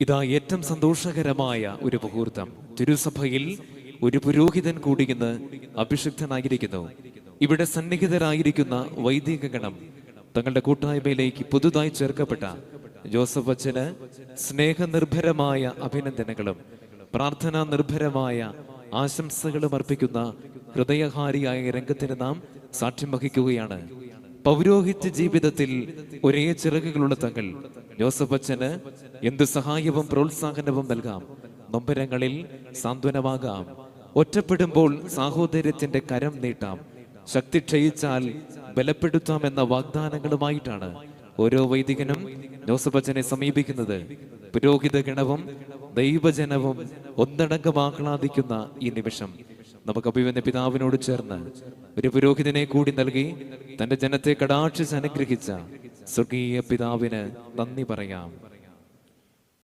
ഇതാ ഏറ്റവും സന്തോഷകരമായ ഒരു മുഹൂർത്തം. തിരുസഭയിൽ ഒരു പുരോഹിതൻ കൂടി ഇന്ന് അഭിഷിക്തനായിരിക്കുന്നു. ഇവിടെ സന്നിഹിതരായിരിക്കുന്ന വൈദിക ഗണം തങ്ങളുടെ കൂട്ടായ്മയിലേക്ക് പുതുതായി ചേർക്കപ്പെട്ട ജോസഫ് അച്ഛന് സ്നേഹനിർഭരമായ അഭിനന്ദനങ്ങളും പ്രാർത്ഥനാ നിർഭരമായ ആശംസകളും അർപ്പിക്കുന്ന ഹൃദയഹാരിയായ രംഗത്തിന് നാം സാക്ഷ്യം വഹിക്കുകയാണ്. പൗരോഹിത്യ ജീവിതത്തിൽ ഒരേ ചിറകുകളുള്ള തങ്ങൾ. ജോസഫ് അച്ഛന് എന്ത് സഹായവും പ്രോത്സാഹനവും നൽകാം. നൊമ്പരങ്ങളിൽ സാന്ത്വനമാകാം. ഒറ്റപ്പെടുമ്പോൾ സാഹോദര്യത്തിന്റെ കരം നീട്ടാം. ശക്തി ക്ഷയിച്ചാൽ ബലപ്പെടുത്താമെന്ന വാഗ്ദാനങ്ങളുമായിട്ടാണ് ഓരോ വൈദികനും ജോസഫ് അച്ഛനെ സമീപിക്കുന്നത്. പുരോഹിത ഗണവും ദൈവജനവും ഒന്നടങ്കം ആഹ്ലാദിക്കുന്ന ഈ നിമിഷം. നമുക്ക് അഭിവന്യ പിതാവിനോട് ചേർന്ന് ഒരു പുരോഹിതനെ കൂടി നൽകി തന്റെ ജനത്തെ കടാക്ഷിച്ച് അനുഗ്രഹിച്ച സ്വർഗീയ പിതാവിന് നന്ദി പറയാം.